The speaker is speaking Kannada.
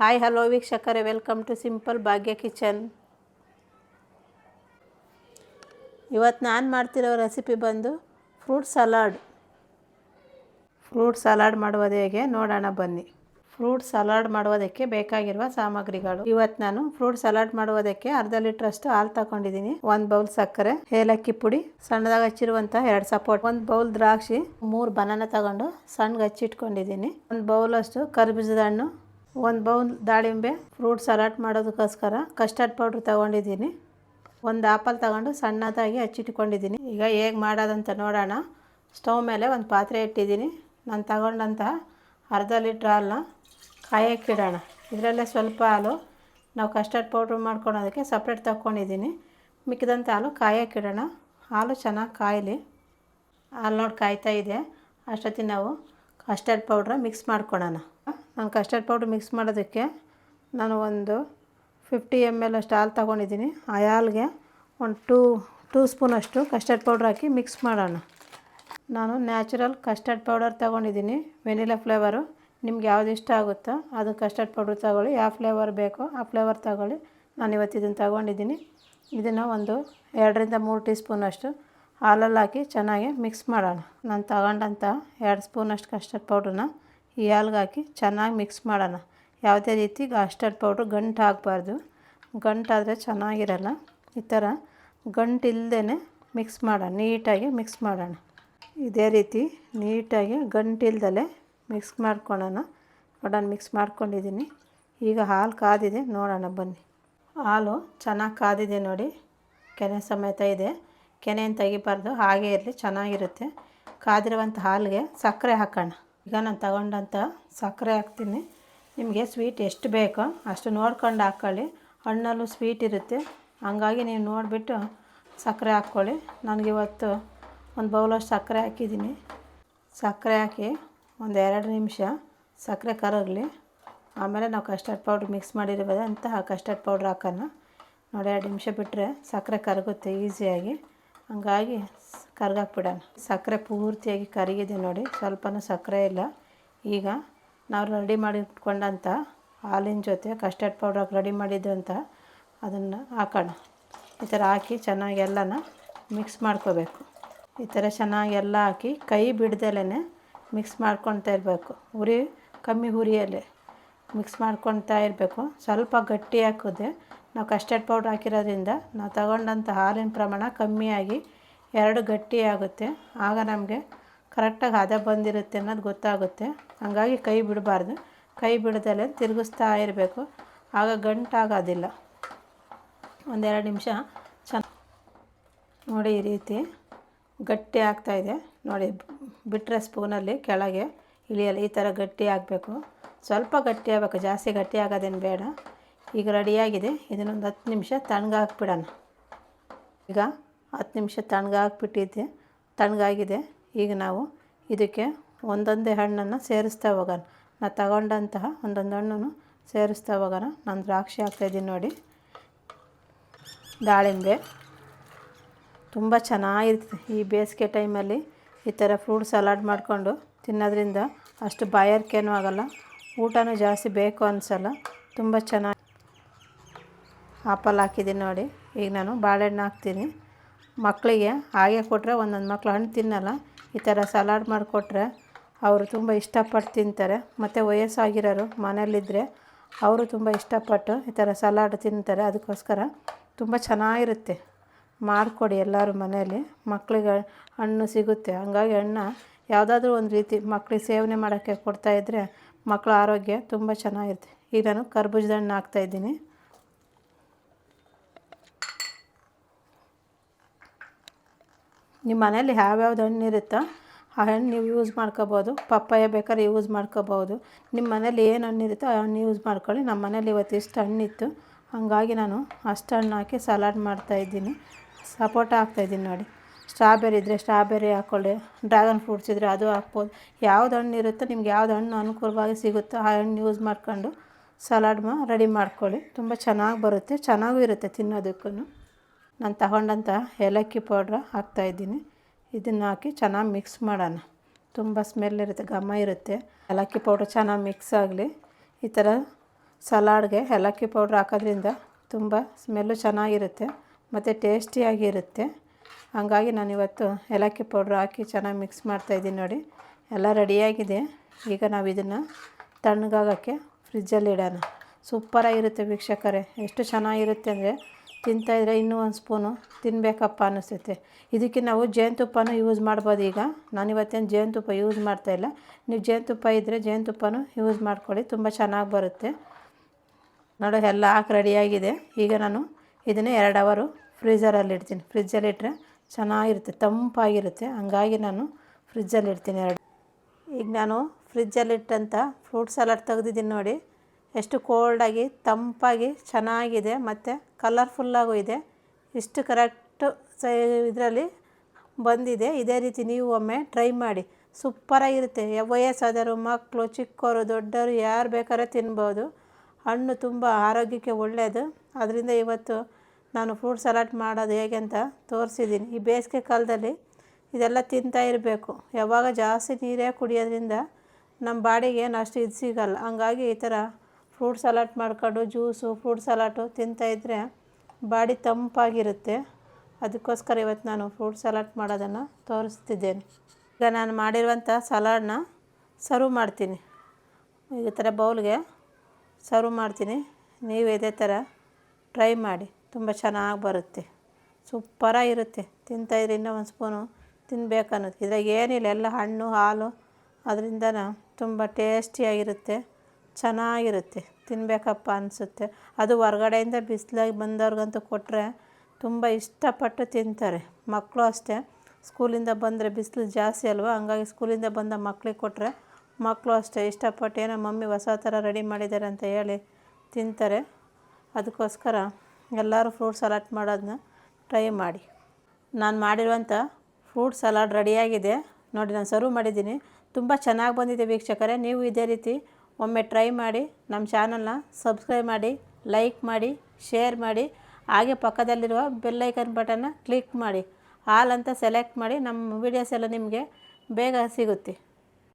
ಹಾಯ್, ಹಲೋ ವೀಕ್ಷಕರೇ, welcome to simple Bhagya kitchen. ಇವತ್ತು ನಾನು ಮಾಡ್ತಿರೋ ರೆಸಿಪಿ ಬಂದು ಫ್ರೂಟ್ ಸಲಾಡ್. ಫ್ರೂಟ್ ಸಲಾಡ್ ಮಾಡುವುದು ಹೇಗೆ ನೋಡೋಣ ಬನ್ನಿ. ಫ್ರೂಟ್ ಸಲಾಡ್ ಮಾಡುವುದಕ್ಕೆ ಬೇಕಾಗಿರುವ ಸಾಮಗ್ರಿಗಳು. ಇವತ್ತು ನಾನು ಫ್ರೂಟ್ ಸಲಾಡ್ ಮಾಡುವುದಕ್ಕೆ ಅರ್ಧ ಲೀಟ್ರಷ್ಟು ಹಾಲು ತಗೊಂಡಿದ್ದೀನಿ. ಒಂದು ಬೌಲ್ ಸಕ್ಕರೆ, ಏಲಕ್ಕಿ ಪುಡಿ, ಸಣ್ಣದಾಗ ಹಚ್ಚಿರುವಂಥ ಎರಡು ಸಪೋರ್ಟ್ ಒಂದು ಬೌಲ್ ದ್ರಾಕ್ಷಿ, ಮೂರು ಬನಾನ ತಗೊಂಡು ಸಣ್ಣಗೆ ಹಚ್ಚಿಟ್ಕೊಂಡಿದ್ದೀನಿ ಒಂದು ಬೌಲಷ್ಟು ಕರ್ಬೀಜದ ಹಣ್ಣು ಒಂದು ಬೌಲ್ ದಾಳಿಂಬೆ, ಫ್ರೂಟ್ ಸಲಾಡ್ ಮಾಡೋದಕ್ಕೋಸ್ಕರ ಕಸ್ಟರ್ಡ್ ಪೌಡ್ರ್ ತಗೊಂಡಿದ್ದೀನಿ. ಒಂದು ಆಪಲ್ ತಗೊಂಡು ಸಣ್ಣದಾಗಿ ಹಚ್ಚಿಟ್ಕೊಂಡಿದ್ದೀನಿ ಈಗ ಹೇಗೆ ಮಾಡೋದಂತ ನೋಡೋಣ. ಸ್ಟವ್ ಮೇಲೆ ಒಂದು ಪಾತ್ರೆ ಇಟ್ಟಿದ್ದೀನಿ. ನಾನು ತಗೊಂಡಂತಹ ಅರ್ಧ ಲೀಟ್ರ್ ಹಾಲನ್ನ ಕಾಯಕ್ಕಿಡೋಣ ಇದರಲ್ಲೇ ಸ್ವಲ್ಪ ಹಾಲು. ನಾವು ಕಸ್ಟರ್ಡ್ ಪೌಡ್ರ್ ಮಾಡ್ಕೊಳೋದಕ್ಕೆ ಸಪ್ರೇಟ್ ತಗೊಂಡಿದ್ದೀನಿ ಮಿಕ್ಕಿದಂಥ ಹಾಲು ಕಾಯಕ್ಕಿಡೋಣ ಹಾಲು ಚೆನ್ನಾಗಿ ಕಾಯಲಿ. ಹಾಲು ನೋಡಿ ಕಾಯ್ತಾ ಇದೆ. ಅಷ್ಟೊತ್ತಿಗೆ ನಾವು ಕಸ್ಟರ್ಡ್ ಪೌಡ್ರ ಮಿಕ್ಸ್ ಮಾಡ್ಕೊಳೋಣ. ನಾನು ಕಸ್ಟರ್ಡ್ ಪೌಡ್ರ್ ಮಿಕ್ಸ್ ಮಾಡೋದಕ್ಕೆ ನಾನು ಒಂದು ಫಿಫ್ಟಿ ಎಂ ಎಲ್ ಅಷ್ಟು ಹಾಲು ತೊಗೊಂಡಿದ್ದೀನಿ. ಆ ಹಾಲಿಗೆ ಒಂದು ಟೂ ಟೂ ಸ್ಪೂನಷ್ಟು ಕಸ್ಟರ್ಡ್ ಪೌಡ್ರ್ ಹಾಕಿ ಮಿಕ್ಸ್ ಮಾಡೋಣ. ನಾನು ನ್ಯಾಚುರಲ್ ಕಸ್ಟರ್ಡ್ ಪೌಡರ್ ತೊಗೊಂಡಿದ್ದೀನಿ. ವೆನಿಲಾ ಫ್ಲೇವರು ನಿಮ್ಗೆ ಯಾವ್ದು ಇಷ್ಟ ಆಗುತ್ತೋ ಅದು ಕಸ್ಟರ್ಡ್ ಪೌಡ್ರ್ ತಗೊಳ್ಳಿ. ಯಾವ ಫ್ಲೇವರ್ ಬೇಕೋ ಆ ಫ್ಲೇವರ್ ತಗೊಳ್ಳಿ. ನಾನು ಇವತ್ತು ಇದನ್ನು ತಗೊಂಡಿದ್ದೀನಿ. ಇದನ್ನು ಒಂದು ಎರಡರಿಂದ ಮೂರು ಟೀ ಸ್ಪೂನಷ್ಟು ಹಾಲಲ್ಲಿ ಹಾಕಿ ಚೆನ್ನಾಗಿ ಮಿಕ್ಸ್ ಮಾಡೋಣ. ನಾನು ತಗೊಂಡಂಥ ಎರಡು ಸ್ಪೂನಷ್ಟು ಕಸ್ಟರ್ಡ್ ಪೌಡ್ರನ್ನ ಈ ಹಾಲ್ಗೆ ಹಾಕಿ ಚೆನ್ನಾಗಿ ಮಿಕ್ಸ್ ಮಾಡೋಣ. ಯಾವುದೇ ರೀತಿ ಕಸ್ಟರ್ಡ್ ಪೌಡ್ರ್ ಗಂಟು ಹಾಕಬಾರ್ದು. ಗಂಟಾದರೆ ಚೆನ್ನಾಗಿರಲ್ಲ. ಈ ಥರ ಗಂಟು ಮಿಕ್ಸ್ ಮಾಡೋಣ. ನೀಟಾಗಿ ಮಿಕ್ಸ್ ಮಾಡೋಣ. ಇದೇ ರೀತಿ ನೀಟಾಗಿ ಗಂಟಿಲ್ದಲೇ ಮಿಕ್ಸ್ ಮಾಡ್ಕೊಳ್ಳೋಣ. ನೋಡೋಣ ಮಿಕ್ಸ್ ಮಾಡ್ಕೊಂಡಿದ್ದೀನಿ. ಈಗ ಹಾಲು ಕಾದಿದೆ. ನೋಡೋಣ, ಬನ್ನಿ. ಹಾಲು ಚೆನ್ನಾಗಿ ಕಾದಿದೆ ನೋಡಿ. ಕೆನೆ ಸಮೇತ ಇದೆ. ಕೆನೆಯನ್ನು ತೆಗಿಬಾರ್ದು. ಹಾಗೆ ಇರಲಿ, ಚೆನ್ನಾಗಿರುತ್ತೆ. ಕಾದಿರುವಂಥ ಹಾಲಿಗೆ ಸಕ್ಕರೆ ಹಾಕೋಣ. ಈಗ ನಾನು ತಗೊಂಡಂಥ ಸಕ್ಕರೆ ಹಾಕ್ತೀನಿ. ನಿಮಗೆ ಸ್ವೀಟ್ ಎಷ್ಟು ಬೇಕೋ ಅಷ್ಟು ನೋಡ್ಕೊಂಡು ಹಾಕ್ಕೊಳ್ಳಿ ಹಣ್ಣಲ್ಲೂ ಸ್ವೀಟ್ ಇರುತ್ತೆ. ಹಂಗಾಗಿ ನೀವು ನೋಡಿಬಿಟ್ಟು ಸಕ್ಕರೆ ಹಾಕ್ಕೊಳ್ಳಿ. ನನಗಿವತ್ತು ಒಂದು ಬೌಲಷ್ಟು ಸಕ್ಕರೆ ಹಾಕಿದ್ದೀನಿ. ಸಕ್ಕರೆ ಹಾಕಿ ಒಂದು ಎರಡು ನಿಮಿಷ ಸಕ್ಕರೆ ಕರಗಲಿ. ಆಮೇಲೆ ನಾವು ಕಸ್ಟರ್ಡ್ ಪೌಡ್ರ್ ಮಿಕ್ಸ್ ಮಾಡಿರ್ಬೋದು ಅಂತಹ ಕಸ್ಟರ್ಡ್ ಪೌಡ್ರ್ ಹಾಕೋಣ. ನೋಡಿ, ಎರಡು ನಿಮಿಷ ಬಿಟ್ಟರೆ ಸಕ್ಕರೆ ಕರಗುತ್ತೆ ಈಸಿಯಾಗಿ. ಹಂಗಾಗಿ ಕರ್ಗಾಕ್ಬಿಡೋಣ. ಸಕ್ಕರೆ ಪೂರ್ತಿಯಾಗಿ ಕರಗಿದೆ ನೋಡಿ, ಸ್ವಲ್ಪನೂ ಸಕ್ಕರೆ ಇಲ್ಲ. ಈಗ ನಾವು ರೆಡಿ ಮಾಡಿ ಇಟ್ಕೊಂಡಂಥ ಹಾಲಿನ ಜೊತೆ ಕಸ್ಟರ್ಡ್ ಪೌಡರ್ ರೆಡಿ ಮಾಡಿದ್ದಂಥ ಅದನ್ನು ಹಾಕೋಣ. ಈ ಥರ ಹಾಕಿ ಚೆನ್ನಾಗಿ ಎಲ್ಲನ ಮಿಕ್ಸ್ ಮಾಡ್ಕೋಬೇಕು. ಈ ಥರ ಚೆನ್ನಾಗಿ ಎಲ್ಲ ಹಾಕಿ ಕೈ ಬಿಡ್ದಲೇ ಮಿಕ್ಸ್ ಮಾಡ್ಕೊತಾ ಇರಬೇಕು. ಉರಿ, ಕಮ್ಮಿ ಉರಿಯಲ್ಲೇ ಮಿಕ್ಸ್ ಮಾಡ್ಕೊಳ್ತಾ ಇರಬೇಕು. ಸ್ವಲ್ಪ ಗಟ್ಟಿ ಹಾಕಿದೆ. ನಾವು ಕಸ್ಟರ್ಡ್ ಪೌಡ್ರ್ ಹಾಕಿರೋದ್ರಿಂದ ನಾವು ತಗೊಂಡಂಥ ಹಾಲಿನ ಪ್ರಮಾಣ ಕಮ್ಮಿಯಾಗಿ ಎರಡು ಗಟ್ಟಿ ಆಗುತ್ತೆ. ಆಗ ನಮಗೆ ಕರೆಕ್ಟಾಗಿ ಹದ ಬಂದಿರುತ್ತೆ ಅನ್ನೋದು ಗೊತ್ತಾಗುತ್ತೆ. ಹಾಗಾಗಿ ಕೈ ಬಿಡಬಾರ್ದು. ಕೈ ಬಿಡದಲ್ಲೇ ತಿರುಗಿಸ್ತಾ ಇರಬೇಕು. ಆಗ ಗಂಟಾಗೋದಿಲ್ಲ. ಒಂದೆರಡು ನಿಮಿಷ ಚೆನ್ನ ನೋಡಿ ಈ ರೀತಿ ಗಟ್ಟಿ ಆಗ್ತಾಯಿದೆ ನೋಡಿ ಬಿಟ್ಟರೆ ಸ್ಪೂನಲ್ಲಿ ಕೆಳಗೆ ಇಳಿಯಲ್ಲ, ಈ ಥರ ಗಟ್ಟಿ ಆಗಬೇಕು ಸ್ವಲ್ಪ ಗಟ್ಟಿ ಆಗಬೇಕು, ಜಾಸ್ತಿ ಗಟ್ಟಿ ಆಗೋದೇನು ಬೇಡ. ಈಗ ರೆಡಿಯಾಗಿದೆ, ಇದನ್ನೊಂದು ಹತ್ತು ನಿಮಿಷ ತಣ್ಣಗಾಕ್ಬಿಡೋಣ. ಈಗ ಹತ್ತು ನಿಮಿಷ ತಣ್ಣಗಾಕ್ಬಿಟ್ಟಿದ್ದೆ, ತಣ್ಣಗಾಗಿದೆ. ಈಗ ನಾವು ಇದಕ್ಕೆ ಒಂದೊಂದೇ ಹಣ್ಣನ್ನು ಸೇರಿಸ್ತಾ ಹೋಗೋಣ. ನಾ ತಗೊಂಡಂತಹ ಒಂದೊಂದು ಹಣ್ಣನ್ನು ಸೇರಿಸ್ತಾ ಹೋಗೋಣ. ನಾನು ದ್ರಾಕ್ಷಿ ಹಾಕ್ತಾಯಿದ್ದೀನಿ ನೋಡಿ. ದಾಳಿಂಬೆ ತುಂಬ ಚೆನ್ನಾಗಿರ್ತದೆ ಈ ಬೇಸಿಗೆ ಟೈಮಲ್ಲಿ ಈ ಥರ ಫ್ರೂಟ್ ಸಲಾಡ್ ಮಾಡಿಕೊಂಡು ತಿನ್ನೋದ್ರಿಂದ ಅಷ್ಟು ಬಾಯಾರಿಕೆನೂ ಆಗೋಲ್ಲ. ಊಟನೂ ಜಾಸ್ತಿ ಬೇಕು ಅನಿಸಲ್ಲ. ತುಂಬ ಚೆನ್ನಾಗಿ ಆಪಲ್ ಹಾಕಿದ್ದೀನಿ ನೋಡಿ. ಈಗ ನಾನು ಬಾಳೆಹಣ್ಣು ಹಾಕ್ತೀನಿ. ಮಕ್ಕಳಿಗೆ ಹಾಗೆ ಕೊಟ್ಟರೆ ಒಂದೊಂದು ಮಕ್ಕಳು ಹಣ್ಣು ತಿನ್ನಲ್ಲ. ಈ ಥರ ಸಲಾಡ್ ಮಾಡಿಕೊಟ್ರೆ ಅವರು ತುಂಬ ಇಷ್ಟಪಟ್ಟು ತಿಂತಾರೆ. ಮತ್ತು ವಯಸ್ಸಾಗಿರೋರು ಮನೇಲಿದ್ದರೆ ಅವರು ತುಂಬ ಇಷ್ಟಪಟ್ಟು ಈ ಥರ ಸಲಾಡ್ ತಿಂತಾರೆ. ಅದಕ್ಕೋಸ್ಕರ ತುಂಬ ಚೆನ್ನಾಗಿರುತ್ತೆ. ಮಾಡಿಕೊಡಿ ಎಲ್ಲರೂ ಮನೆಯಲ್ಲಿ. ಮಕ್ಕಳಿಗೆ ಹಣ್ಣು ಸಿಗುತ್ತೆ. ಹಂಗಾಗಿ ಹಣ್ಣು ಯಾವುದಾದ್ರೂ ಒಂದು ರೀತಿ ಮಕ್ಳಿಗೆ ಸೇವನೆ ಮಾಡೋಕ್ಕೆ ಕೊಡ್ತಾಯಿದ್ರೆ ಮಕ್ಕಳ ಆರೋಗ್ಯ ತುಂಬ ಚೆನ್ನಾಗಿರುತ್ತೆ. ಈಗ ನಾನು ಕರ್ಬೂಜದ ಹಣ್ಣು ಹಾಕ್ತಾಯಿದ್ದೀನಿ ನಿಮ್ಮ ಮನೇಲಿ ಯಾವ್ಯಾವ್ದು ಹಣ್ಣು ಇರುತ್ತೋ ಆ ಹಣ್ಣು ನೀವು ಯೂಸ್ ಮಾಡ್ಕೋಬೋದು. ಪಪ್ಪಾಯ ಬೇಕಾದ್ರೆ ಯೂಸ್ ಮಾಡ್ಕೋಬೋದು. ನಿಮ್ಮ ಮನೇಲಿ ಏನು ಹಣ್ಣು ಇರುತ್ತೋ ಆ ಹಣ್ಣು ಯೂಸ್ ಮಾಡ್ಕೊಳ್ಳಿ. ನಮ್ಮ ಮನೇಲಿ ಇವತ್ತು ಇಷ್ಟು ಹಣ್ಣಿತ್ತು ಹಾಗಾಗಿ ನಾನು ಅಷ್ಟು ಹಣ್ಣು ಹಾಕಿ ಸಲಾಡ್ ಮಾಡ್ತಾಯಿದ್ದೀನಿ ಸಪೋಟ ಹಾಕ್ತಾಯಿದ್ದೀನಿ ನೋಡಿ. ಸ್ಟ್ರಾಬೆರಿ ಇದ್ದರೆ ಸ್ಟ್ರಾಬೆರಿ ಹಾಕ್ಕೊಳ್ಳಿ ಡ್ರ್ಯಾಗನ್ ಫ್ರೂಟ್ಸ್ ಇದ್ದರೆ ಅದು ಹಾಕ್ಬೋದು. ಯಾವ್ದು ಹಣ್ಣು ಇರುತ್ತೋ ನಿಮ್ಗೆ ಯಾವ್ದು ಹಣ್ಣು ಅನುಕೂಲವಾಗಿ ಸಿಗುತ್ತೋ ಆ ಹಣ್ಣು ಯೂಸ್ ಮಾಡ್ಕೊಂಡು ಸಲಾಡ್ ಮಾ ರೆಡಿ ಮಾಡ್ಕೊಳ್ಳಿ. ತುಂಬ ಚೆನ್ನಾಗಿ ಬರುತ್ತೆ, ಚೆನ್ನಾಗೂ ಇರುತ್ತೆ ತಿನ್ನೋದಕ್ಕೂ ನಾನು ತಗೊಂಡಂಥ ಏಲಕ್ಕಿ ಪೌಡ್ರ್ ಹಾಕ್ತಾಯಿದ್ದೀನಿ ಇದನ್ನು ಹಾಕಿ ಚೆನ್ನಾಗಿ ಮಿಕ್ಸ್ ಮಾಡೋಣ. ತುಂಬ ಸ್ಮೆಲ್ ಇರುತ್ತೆ, ಘಮ ಇರುತ್ತೆ. ಏಲಕ್ಕಿ ಪೌಡ್ರ್ ಚೆನ್ನಾಗಿ ಮಿಕ್ಸ್ ಆಗಲಿ. ಈ ಥರ ಸಲಾಡ್ಗೆ ಏಲಕ್ಕಿ ಪೌಡ್ರ್ ಹಾಕೋದ್ರಿಂದ ತುಂಬ ಸ್ಮೆಲ್ಲು ಚೆನ್ನಾಗಿರುತ್ತೆ, ಮತ್ತು ಟೇಸ್ಟಿಯಾಗಿರುತ್ತೆ ಹಾಗಾಗಿ ನಾನಿವತ್ತು ಏಲಕ್ಕಿ ಪೌಡ್ರ್ ಹಾಕಿ ಚೆನ್ನಾಗಿ ಮಿಕ್ಸ್ ಮಾಡ್ತಾಯಿದ್ದೀನಿ ನೋಡಿ. ಎಲ್ಲ ರೆಡಿಯಾಗಿದೆ ಈಗ ನಾವು ಇದನ್ನು ತಣ್ಣಗಾಗೋಕ್ಕೆ ಫ್ರಿಜ್ಜಲ್ಲಿ ಇಡೋಣ. ಸೂಪರಾಗಿರುತ್ತೆ ವೀಕ್ಷಕರೇ. ಎಷ್ಟು ಚೆನ್ನಾಗಿರುತ್ತೆ ಅಂದರೆ ತಿಂತಾಯಿದ್ರೆ ಇನ್ನೂ ಒಂದು ಸ್ಪೂನು ತಿನ್ನಬೇಕಪ್ಪ ಅನ್ನಿಸುತ್ತೆ ಇದಕ್ಕೆ ನಾವು ಜೇನುತುಪ್ಪನೂ ಯೂಸ್ ಮಾಡ್ಬೋದು ಈಗ. ನಾನಿವತ್ತೇನು ಜೇನುತುಪ್ಪ ಯೂಸ್ ಮಾಡ್ತಾಯಿಲ್ಲ ನೀವು ಜೇನುತುಪ್ಪ ಇದ್ದರೆ ಜೇನುತುಪ್ಪನೂ ಯೂಸ್ ಮಾಡ್ಕೊಳ್ಳಿ. ತುಂಬ ಚೆನ್ನಾಗಿ ಬರುತ್ತೆ. ನೋಡೋ, ಎಲ್ಲ ಹಾಕಿ ರೆಡಿಯಾಗಿದೆ ಈಗ ನಾನು ಇದನ್ನು ಎರಡು ಅವರು ಫ್ರೀಝರಲ್ಲಿ ಇಡ್ತೀನಿ. ಫ್ರಿಜ್ಜಲ್ಲಿ ಇಟ್ಟರೆ ಚೆನ್ನಾಗಿರುತ್ತೆ, ತಂಪಾಗಿರುತ್ತೆ. ಹಂಗಾಗಿ ನಾನು ಫ್ರಿಜ್ಜಲ್ಲಿ ಇಡ್ತೀನಿ ಎರಡು. ಈಗ ನಾನು ಫ್ರಿಜ್ಜಲ್ಲಿ ಇಟ್ಟಂಥ ಫ್ರೂಟ್ ಸಲಾಡ್ ತೆಗೆದಿದ್ದೀನಿ ನೋಡಿ. ಎಷ್ಟು ಕೋಲ್ಡಾಗಿ ತಂಪಾಗಿ, ಚೆನ್ನಾಗಿದೆ, ಮತ್ತು ಕಲರ್ಫುಲ್ಲಾಗೂ ಇದೆ. ಇಷ್ಟು ಕರೆಕ್ಟು ಸ ಇದರಲ್ಲಿ ಬಂದಿದೆ. ಇದೇ ರೀತಿ ನೀವು ಒಮ್ಮೆ ಟ್ರೈ ಮಾಡಿ. ಸೂಪರಾಗಿರುತ್ತೆ. ವಯಸ್ಸಾದವರು, ಮಕ್ಕಳು ಚಿಕ್ಕವರು ದೊಡ್ಡವರು ಯಾರು ಬೇಕಾದ್ರೆ ತಿನ್ಬೋದು. ಹಣ್ಣು ತುಂಬ ಆರೋಗ್ಯಕ್ಕೆ ಒಳ್ಳೆಯದು ಅದರಿಂದ ಇವತ್ತು ನಾನು ಫ್ರೂಟ್ ಸಲಾಡ್ ಮಾಡೋದು ಹೇಗೆ ಅಂತ ತೋರಿಸಿದ್ದೀನಿ. ಈ ಬೇಸಿಗೆ ಕಾಲದಲ್ಲಿ ಇದೆಲ್ಲ ತಿಂತಾ ಇರಬೇಕು. ಯಾವಾಗ ಜಾಸ್ತಿ ನೀರೇ ಕುಡಿಯೋದ್ರಿಂದ ನಮ್ಮ ಬಾಡಿಗೆ ಏನು ಅಷ್ಟು ಇದು ಸಿಗಲ್ಲ. ಹಂಗಾಗಿ ಈ ಥರ ಫ್ರೂಟ್ ಸಲಾಡ್ ಮಾಡ್ಕೊಂಡು ಜ್ಯೂಸು ಫ್ರೂಟ್ ಸಲಾಟು ತಿಂತಾಯಿದ್ರೆ ಬಾಡಿ ತಂಪಾಗಿರುತ್ತೆ. ಅದಕ್ಕೋಸ್ಕರ ಇವತ್ತು ನಾನು ಫ್ರೂಟ್ ಸಲಾಡ್ ಮಾಡೋದನ್ನು ತೋರಿಸ್ತಿದ್ದೇನೆ. ಈಗ ನಾನು ಮಾಡಿರುವಂಥ ಸಲಾಡನ್ನ ಸರ್ವ್ ಮಾಡ್ತೀನಿ. ಈ ಥರ ಬೌಲ್ಗೆ ಸರ್ವ್ ಮಾಡ್ತೀನಿ. ನೀವು ಇದೇ ಥರ ಟ್ರೈ ಮಾಡಿ. ತುಂಬ ಚೆನ್ನಾಗಿ ಬರುತ್ತೆ. ಸೂಪರಾಗಿರುತ್ತೆ. ತಿಂತಾಯಿದ್ರೆ ಇನ್ನೂ ಒಂದು ಸ್ಪೂನು ತಿನ್ಬೇಕು ಅನ್ನೋದು ಇದ್ರಾಗ ಏನಿಲ್ಲ, ಎಲ್ಲ ಹಣ್ಣು, ಹಾಲು ಅದರಿಂದ ತುಂಬ ಟೇಸ್ಟಿಯಾಗಿರುತ್ತೆ. ಚೆನ್ನಾಗಿರುತ್ತೆ. ತಿನ್ನಬೇಕಪ್ಪ ಅನಿಸುತ್ತೆ. ಅದು ಹೊರ್ಗಡೆಯಿಂದ ಬಿಸಿಲಾಗಿ ಬಂದವ್ರಿಗಂತೂ ಕೊಟ್ಟರೆ ತುಂಬ ಇಷ್ಟಪಟ್ಟು ತಿಂತಾರೆ. ಮಕ್ಕಳು ಅಷ್ಟೇ. ಸ್ಕೂಲಿಂದ ಬಂದರೆ ಬಿಸಿಲು ಜಾಸ್ತಿ ಅಲ್ವಾ? ಹಂಗಾಗಿ ಸ್ಕೂಲಿಂದ ಬಂದ ಮಕ್ಳಿಗೆ ಕೊಟ್ಟರೆ ಮಕ್ಕಳು ಅಷ್ಟೇ. ಇಷ್ಟಪಟ್ಟು ಏನೋ ಮಮ್ಮಿ ಹೊಸ ಥರ ರೆಡಿ ಮಾಡಿದ್ದಾರೆ ಅಂತ ಹೇಳಿ ತಿಂತಾರೆ. ಅದಕ್ಕೋಸ್ಕರ ಎಲ್ಲರೂ ಫ್ರೂಟ್ ಸಲಾಡ್ ಮಾಡೋದನ್ನ ಟ್ರೈ ಮಾಡಿ. ನಾನು ಮಾಡಿರುವಂಥ ಫ್ರೂಟ್ ಸಲಾಡ್ ರೆಡಿಯಾಗಿದೆ. ನೋಡಿ, ನಾನು ಸರ್ವ್ ಮಾಡಿದ್ದೀನಿ. ತುಂಬ ಚೆನ್ನಾಗಿ ಬಂದಿದೆ ವೀಕ್ಷಕರೇ. ನೀವು ಇದೇ ರೀತಿ ಒಮ್ಮೆ ಟ್ರೈ ಮಾಡಿ ನಮ್ಮ ಚಾನಲ್ನ ಸಬ್ಸ್ಕ್ರೈಬ್ ಮಾಡಿ ಲೈಕ್ ಮಾಡಿ ಶೇರ್ ಮಾಡಿ, ಹಾಗೆ ಪಕ್ಕದಲ್ಲಿರುವ ಬೆಲ್ಲೈಕನ್ ಬಟನ್ನ ಕ್ಲಿಕ್ ಮಾಡಿ. ಆಲ್ ಅಂತ ಸೆಲೆಕ್ಟ್ ಮಾಡಿ ನಮ್ಮ ವೀಡಿಯೋಸ್ ಎಲ್ಲ ನಿಮಗೆ ಬೇಗ ಸಿಗುತ್ತೆ.